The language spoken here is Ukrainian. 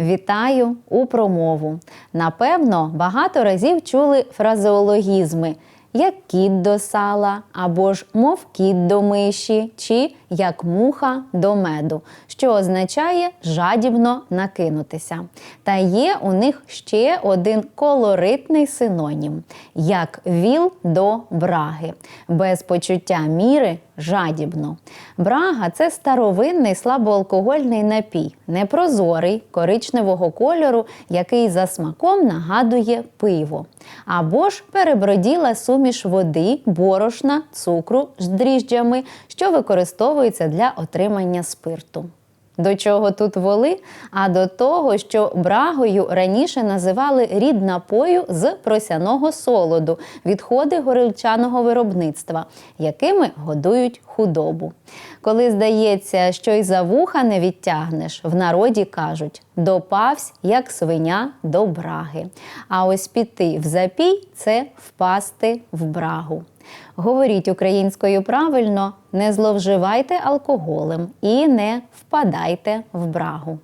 Вітаю у промову. Напевно, багато разів чули фразеологізми як кіт до сала, або ж мов кіт до миші, чи як муха до меду, що означає жадібно накинутися. Та є у них ще один колоритний синонім як віл до браги, без почуття міри жадібно. Брага це старовинний слабоалкогольний напій, непрозорий, коричневого кольору, який за смаком нагадує пиво. Або ж переброділа суміш води, борошна, цукру з дріжджами, що використовується для отримання спирту. До чого тут воли? А до того, що брагою раніше називали рід напою з просяного солоду, відходи горілчаного виробництва, якими годують худобу. Коли здається, що й за вуха не відтягнеш, в народі кажуть допавсь, як свиня до браги. А ось піти в запій це впасти в брагу. Говоріть українською правильно, не зловживайте алкоголем і не впадайте в брагу.